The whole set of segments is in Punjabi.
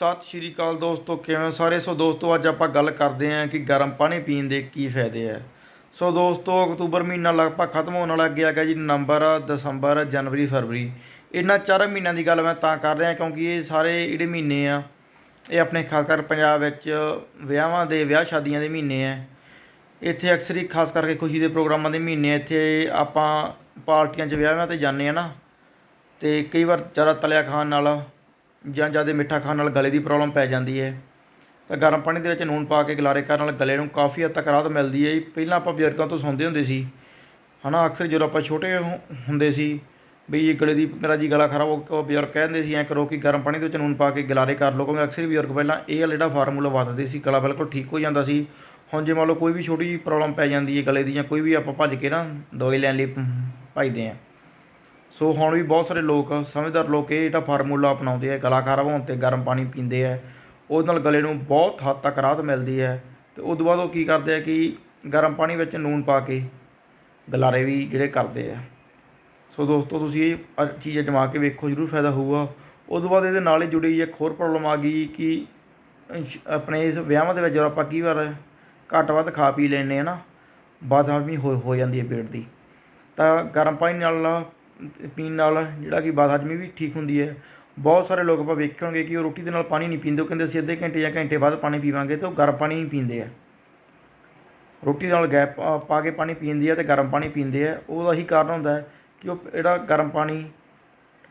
ਸਤਿ ਸ਼੍ਰੀ ਅਕਾਲ ਦੋਸਤੋ, ਕਿਵੇਂ ਸਾਰੇ? ਸੋ ਦੋਸਤੋ, ਅੱਜ ਆਪਾਂ ਗੱਲ ਕਰਦੇ ਹਾਂ ਕਿ ਗਰਮ ਪਾਣੀ ਪੀਣ ਦੇ ਕੀ ਫਾਇਦੇ ਆ। ਸੋ ਦੋਸਤੋ, ਅਕਤੂਬਰ ਮਹੀਨਾ ਲਗਭਗ ਖਤਮ ਹੋਣ ਵਾਲਾ ਅੱਗੇ ਆ ਗਿਆ ਜੀ, ਨਵੰਬਰ, ਦਸੰਬਰ, ਜਨਵਰੀ, ਫਰਵਰੀ। ਇਹਨਾਂ ਚਾਰ ਮਹੀਨਿਆਂ ਦੀ ਗੱਲ ਮੈਂ ਤਾਂ ਕਰ ਰਿਹਾ ਕਿਉਂਕਿ ਇਹ ਸਾਰੇ ਜਿਹੜੇ ਮਹੀਨੇ ਆ, ਇਹ ਆਪਣੇ ਖਾਸ ਕਰ ਪੰਜਾਬ ਵਿੱਚ ਵਿਆਹਾਂ ਦੇ, ਵਿਆਹ ਸ਼ਾਦੀਆਂ ਦੇ ਮਹੀਨੇ ਆ। ਇੱਥੇ ਅਕਸਰ ਹੀ ਖਾਸ ਕਰਕੇ ਖੁਸ਼ੀ ਦੇ ਪ੍ਰੋਗਰਾਮਾਂ ਦੇ ਮਹੀਨੇ ਇੱਥੇ ਆਪਾਂ ਪਾਰਟੀਆਂ 'ਚ ਵਿਆਹਾਂ ਤੇ ਜਾਂਦੇ ਆ ਨਾ, ਤੇ ਕਈ ਵਾਰ ਜ਼ਿਆਦਾ ਤਲਿਆ ਖਾਣ ਨਾਲ ਜਾਂ ਜ਼ਿਆਦਾ ਮਿੱਠਾ ਖਾਣ ਨਾਲ ਗਲੇ ਦੀ ਪ੍ਰੋਬਲਮ ਪੈ ਜਾਂਦੀ ਹੈ, ਤਾਂ ਗਰਮ ਪਾਣੀ ਦੇ ਵਿੱਚ ਨੂਣ ਪਾ ਕੇ ਗਲਾਰੇ ਕਰਨ ਨਾਲ ਗਲੇ ਨੂੰ ਕਾਫੀ ਹੱਦ ਤੱਕ ਰਾਹਤ ਮਿਲਦੀ ਹੈ। ਜੀ। ਪਹਿਲਾਂ ਆਪਾਂ ਬਜ਼ੁਰਗਾਂ ਤੋਂ ਸੁਣਦੇ ਹੁੰਦੇ ਸੀ, ਹਨਾ, ਅਕਸਰ ਜਦੋਂ ਆਪਾਂ ਛੋਟੇ ਹੁੰਦੇ ਸੀ ਵੀ ਇਹ ਗਲੇ ਦੀ, ਮੇਰਾ ਜੀ ਗਲਾ ਖਰਾਬ ਹੋ ਗਿਆ ਬਜ਼ੁਰਗ ਕਹਿੰਦੇ ਸੀ, ਐਂ ਕਰੋ ਕਿ ਗਰਮ ਪਾਣੀ ਦੇ ਵਿੱਚ ਨੂਨ ਪਾ ਕੇ ਗਲਾਰੇ ਕਰ ਲਓ। ਕਿਉਂਕਿ ਅਕਸਰ ਹੀ ਬਜ਼ੁਰਗ ਪਹਿਲਾਂ ਇਹ ਵਾਲਾ ਜਿਹੜਾ ਫਾਰਮੂਲਾ ਵਰਤਦੇ ਸੀ, ਗਲਾ ਬਿਲਕੁਲ ਠੀਕ ਹੋ ਜਾਂਦਾ ਸੀ। ਹੁਣ ਜੇ ਮੰਨ ਲਓ ਕੋਈ ਵੀ ਛੋਟੀ ਜਿਹੀ ਪ੍ਰੋਬਲਮ ਪੈ ਜਾਂਦੀ ਹੈ ਗਲੇ ਦੀ ਜਾਂ ਕੋਈ ਵੀ ਆਪਾਂ ਭੱਜ ਕੇ ਨਾ ਦਵਾਈ ਲੈਣ ਲਈ ਭ- ਭੱਜਦੇ ਹਾਂ। ਸੋ ਹੁਣ ਵੀ ਬਹੁਤ ਸਾਰੇ ਲੋਕ, ਸਮਝਦਾਰ ਲੋਕ ਇਹ ਜਿਹੜਾ ਫਾਰਮੂਲਾ ਅਪਣਾਉਂਦੇ ਆ ਗਲਾ ਖਰਾਬ ਹੋਣ ਤੇ ਗਰਮ ਪਾਣੀ ਪੀਂਦੇ ਆ, ਉਹਦੇ ਨਾਲ ਗਲੇ ਨੂੰ ਬਹੁਤ ਹੱਦ ਤੱਕ ਰਾਹਤ ਮਿਲਦੀ ਹੈ ਅਤੇ ਉਹ ਤੋਂ ਬਾਅਦ ਉਹ ਕੀ ਕਰਦੇ ਆ ਕਿ ਗਰਮ ਪਾਣੀ ਵਿੱਚ ਨੂਨ ਪਾ ਕੇ ਗਲਾਰੇ ਵੀ ਜਿਹੜੇ ਕਰਦੇ ਆ। ਸੋ ਦੋਸਤੋ, ਤੁਸੀਂ ਇਹ ਚੀਜ਼ ਅਜਮਾ ਕੇ ਵੇਖੋ, ਜ਼ਰੂਰ ਫਾਇਦਾ ਹੋਊਗਾ। ਉਸ ਤੋਂ ਬਾਅਦ ਇਹਦੇ ਨਾਲ ਹੀ ਜੁੜੀ ਇੱਕ ਹੋਰ ਪ੍ਰੋਬਲਮ ਆ ਗਈ ਕਿ ਆਪਣੇ ਇਸ ਵਿਆਹਾਂ ਦੇ ਵਿੱਚ ਜਦੋਂ ਆਪਾਂ ਕਈ ਵਾਰ ਘੱਟ ਵੱਧ ਖਾ ਪੀ ਲੈਂਦੇ ਆ ਨਾ ਬਦਹਜ਼ਮੀ ਹੋ ਹੋ ਜਾਂਦੀ ਹੈ ਪੇਟ ਦੀ। ਤਾਂ ਗਰਮ ਪਾਣੀ ਨਾਲ ਪੀਣ ਨਾਲ ਜਿਹੜਾ ਕਿ ਬਦਹਜ਼ਮੀ ਵੀ ਠੀਕ ਹੁੰਦੀ ਹੈ। ਬਹੁਤ ਸਾਰੇ ਲੋਕ ਆਪਾਂ ਵੇਖੇ ਹੋਣਗੇ ਕਿ ਉਹ ਰੋਟੀ ਦੇ ਨਾਲ ਪਾਣੀ ਨਹੀਂ ਪੀਂਦੇ। ਉਹ ਕਹਿੰਦੇ ਅਸੀਂ ਅੱਧੇ ਘੰਟੇ ਜਾਂ ਘੰਟੇ ਬਾਅਦ ਪਾਣੀ ਪੀਵਾਂਗੇ ਤੇ ਉਹ ਗਰਮ ਪਾਣੀ ਹੀ ਪੀਂਦੇ ਆ। ਰੋਟੀ ਨਾਲ ਗੈਪ ਪਾ- ਕੇ ਪਾਣੀ ਪੀਂਦੀ ਹੈ ਤੇ ਗਰਮ ਪਾਣੀ ਪੀਂਦੇ ਆ। ਉਹਦਾ ਹੀ ਕਾਰਨ ਹੁੰਦਾ ਹੈ ਕਿ ਉਹ ਜਿਹੜਾ ਗਰਮ ਪਾਣੀ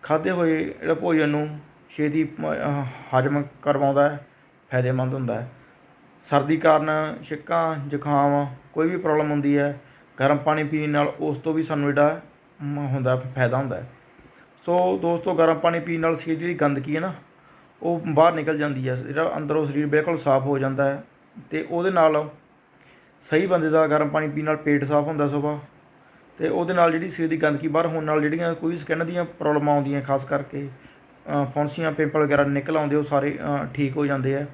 ਖਾਦੇ ਹੋਏ ਜਿਹੜਾ ਭੋਜਨ ਨੂੰ ਛੇਤੀ ਹਜਮ ਕਰਵਾਉਂਦਾ ਹੈ, ਫਾਇਦੇਮੰਦ ਹੁੰਦਾ ਹੈ। ਸਰਦੀ ਕਾਰਨ ਛਿੱਕਾਂ, ਜ਼ੁਕਾਮ, ਕੋਈ ਵੀ ਪ੍ਰੋਬਲਮ ਹੁੰਦੀ ਹੈ, ਗਰਮ ਪਾਣੀ ਪੀਣ ਨਾਲ ਉਸ ਤੋਂ ਵੀ ਸਾਨੂੰ ਜਿਹੜਾ ਹੁੰਦਾ ਫਾਇਦਾ ਹੁੰਦਾ ਸੋ ਦੋਸਤੋ ਗਰਮ ਪਾਣੀ ਪੀਣ ਨਾਲ ਸਰੀਰ ਜਿਹੜੀ ਗੰਦਗੀ ਹੈ ਨਾ ਉਹ ਬਾਹਰ ਨਿਕਲ ਜਾਂਦੀ ਹੈ। ਜਿਹੜਾ ਅੰਦਰੋਂ ਸਰੀਰ ਬਿਲਕੁਲ ਸਾਫ਼ ਹੋ ਜਾਂਦਾ ਹੈ ਤੇ ਉਹਦੇ ਨਾਲ ਸਹੀ ਬੰਦੇ ਦਾ ਗਰਮ ਪਾਣੀ ਪੀਣ ਨਾਲ ਪੇਟ ਸਾਫ਼ ਹੁੰਦਾ ਸੁਬਾ ਤੇ ਉਹਦੇ ਨਾਲ ਜਿਹੜੀ ਸਰੀਰ ਦੀ ਗੰਦਗੀ ਬਾਹਰ ਹੋਣ ਨਾਲ ਜਿਹੜੀਆਂ ਕੋਈ ਸਕਿਨ ਦੀਆਂ ਪ੍ਰੋਬਲਮਾਂ ਆਉਂਦੀਆਂ ਖਾਸ ਕਰਕੇ ਅ, ਫੌਂਸੀਆਂ ਪਿੰਪਲ ਵਗੈਰਾ ਨਿਕਲ ਆਉਂਦੇ ਉਹ ਸਾਰੇ ਠੀਕ ਹੋ ਜਾਂਦੇ ਆ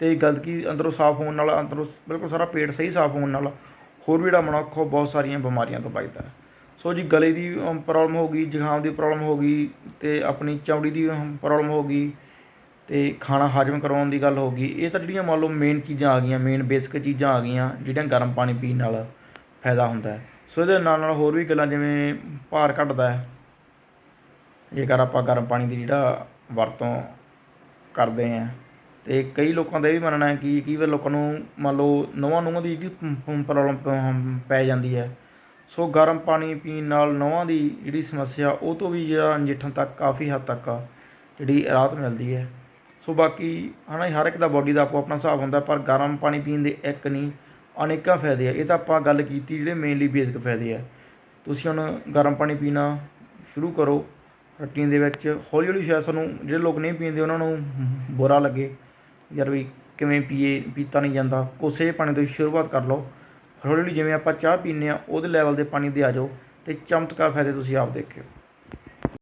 ਤੇ ਗੰਦਗੀ ਅੰਦਰੋਂ ਸਾਫ਼ ਹੋਣ ਨਾਲ ਅੰਦਰੋਂ ਬਿਲਕੁਲ ਸਾਰਾ ਪੇਟ ਸਹੀ ਸਾਫ਼ ਹੋਣ ਨਾਲ ਹੋਰ ਵੀ ਜਿਹੜਾ ਮਨੁੱਖ ਉਹ ਬਹੁਤ ਸਾਰੀਆਂ ਬਿਮਾਰੀਆਂ ਤੋਂ ਬਚਦਾ ਹੈ। ਸੋ ਜੀ ਗਲੇ ਦੀ ਪ੍ਰੋਬਲਮ ਹੋ ਗਈ, ਜ਼ੁਕਾਮ ਦੀ ਪ੍ਰੋਬਲਮ ਹੋ ਗਈ ਅਤੇ ਆਪਣੀ ਚਮੜੀ ਦੀ ਪ੍ਰੋਬਲਮ ਹੋ ਗਈ ਅਤੇ ਖਾਣਾ ਹਜਮ ਕਰਵਾਉਣ ਦੀ ਗੱਲ ਹੋ ਗਈ। ਇਹ ਤਾਂ ਜਿਹੜੀਆਂ ਮੰਨ ਲਓ ਮੇਨ ਚੀਜ਼ਾਂ ਆ ਗਈਆਂ ਮੇਨ ਬੇਸਿਕ ਚੀਜ਼ਾਂ ਆ ਗਈਆਂ, ਜਿਹੜੀਆਂ ਗਰਮ ਪਾਣੀ ਪੀਣ ਨਾਲ ਫਾਇਦਾ ਹੁੰਦਾ ਹੈ। ਸੋ ਇਹਦੇ ਨਾਲ ਨਾਲ ਹੋਰ ਵੀ ਗੱਲਾਂ ਜਿਵੇਂ ਭਾਰ ਘਟਦਾ ਹੈ। ਜੇਕਰ ਆਪਾਂ ਗਰਮ ਪਾਣੀ ਦੀ ਜਿਹੜਾ ਵਰਤੋਂ ਕਰਦੇ ਹਾਂ ਤੇ ਕਈ ਲੋਕਾਂ ਦਾ ਇਹ ਵੀ ਮੰਨਣਾ ਹੈ ਕਿ ਕਈ ਵਾਰ ਲੋਕਾਂ ਨੂੰ ਮੰਨ ਲਓ ਨਵਾਂ ਨੂੰਹਾਂ ਦੀ ਜਿਹੜੀ ਪ੍ਰੋਬਲਮ ਪੈ ਜਾਂਦੀ ਹੈ। ਸੋ ਗਰਮ ਪਾਣੀ ਪੀਣ ਨਾਲ ਨਵਾਂ ਦੀ ਜਿਹੜੀ ਸਮੱਸਿਆ, ਉਹ ਤੋਂ ਵੀ ਜਿਹੜਾ ਨਜਿੱਠਣ ਤੱਕ ਕਾਫੀ ਹੱਦ ਤੱਕ ਜਿਹੜੀ ਰਾਹਤ ਮਿਲਦੀ ਹੈ। ਸੋ ਬਾਕੀ ਹਨਾ, ਹਰ ਇੱਕ ਦਾ ਬਾਡੀ ਦਾ ਆਪੋ ਆਪਣਾ ਹਿਸਾਬ ਹੁੰਦਾ, ਪਰ ਗਰਮ ਪਾਣੀ ਪੀਣ ਦੇ ਇੱਕ ਨਹੀਂ, ਅਨੇਕਾਂ ਫਾਇਦੇ ਆ। ਇਹ ਤਾਂ ਆਪਾਂ ਗੱਲ ਕੀਤੀ ਜਿਹੜੇ ਮੇਨਲੀ ਬੇਸਿਕ ਫਾਇਦੇ ਆ। ਤੁਸੀਂ ਹੁਣ ਗਰਮ ਪਾਣੀ ਪੀਣਾ ਸ਼ੁਰੂ ਕਰੋ ਰੂਟੀਨ ਦੇ ਵਿੱਚ। ਹੌਲੀ ਹੌਲੀ ਸ਼ਾਇਦ ਤੁਹਾਨੂੰ ਜਿਹੜੇ ਲੋਕ ਨਹੀਂ ਪੀਂਦੇ, ਉਹਨਾਂ ਨੂੰ ਬੁਰਾ ਲੱਗੇ। ਯਾਰ ਵੀ ਕਿਵੇਂ ਪੀਏ, ਪੀਤਾ ਨਹੀਂ ਜਾਂਦਾ। ਕੋਸੇ ਪਾਣੀ ਤੋਂ ਸ਼ੁਰੂਆਤ ਕਰ ਲਓ। ਹੌਲੀ ਹੌਲੀ ਜਿਵੇਂ ਆਪਾਂ ਚਾਹ ਪੀਂਦੇ ਆ ਉਹਦੇ ਲੈਵਲ ਦੇ ਪਾਣੀ ਦੇ ਆ ਜਾਓ ਅਤੇ ਚਮਤਕਾਰ ਫਾਇਦੇ ਤੁਸੀਂ ਆਪ ਦੇਖਿਓ।